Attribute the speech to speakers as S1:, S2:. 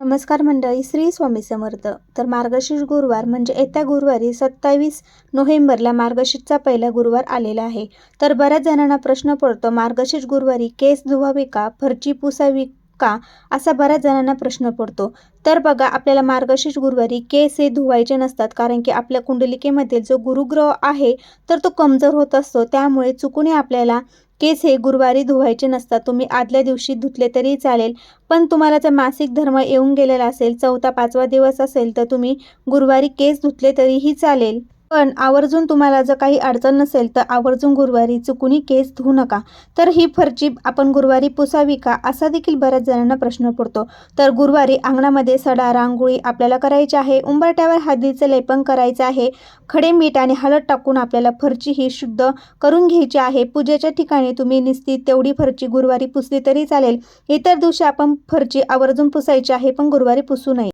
S1: नमस्कार मंडळी श्री स्वामी समर्थ. तर मार्गशीर्ष गुरुवार म्हणजे येत्या गुरुवारी सत्तावीस नोव्हेंबरला मार्गशीर्षचा पहिला गुरुवार आलेला आहे. तर बऱ्याच जणांना प्रश्न पडतो मार्गशीर्ष गुरुवारी केस धुवावे का फरची पुसावी का असा बऱ्याच जणांना प्रश्न पडतो. तर बघा आपल्याला मार्गशीर्ष गुरुवारी केस हे धुवायचे नसतात कारण की आपल्या कुंडलिकेमध्ये जो गुरुग्रह आहे तर तो कमजोर होत असतो. त्यामुळे चुकूनही आपल्याला केस हे गुरुवारी धुवायचे नसतात. तुम्ही आदल्या दिवशी धुतले तरी चालेल. पण तुम्हाला जर मासिक धर्म येऊन गेलेला असेल चौथा पाचवा दिवस असेल तर तुम्ही गुरुवारी केस धुतले तरीही चालेल. पण आवर्जून तुम्हाला जर काही अडचण नसेल तर आवर्जून गुरुवारी चुकूनही केस धुवू नका. तर ही फरची आपण गुरुवारी पुसावी का? असा देखील बऱ्याच जणांना प्रश्न पडतो. तर गुरुवारी अंगणामध्ये सडा रांगोळी आपल्याला करायची आहे. उंबरट्यावर हळदीचं लेपन करायचं आहे. खडे मीठ आणि हळद टाकून आपल्याला फरची ही शुद्ध करून घ्यायची आहे. पूजेच्या ठिकाणी तुम्ही निस्ती तेवढी फरची गुरुवारी पुसली तरी चालेल. इतर दिवशी आपण फरची आवर्जून पुसायची आहे पण गुरुवारी पुसू नये.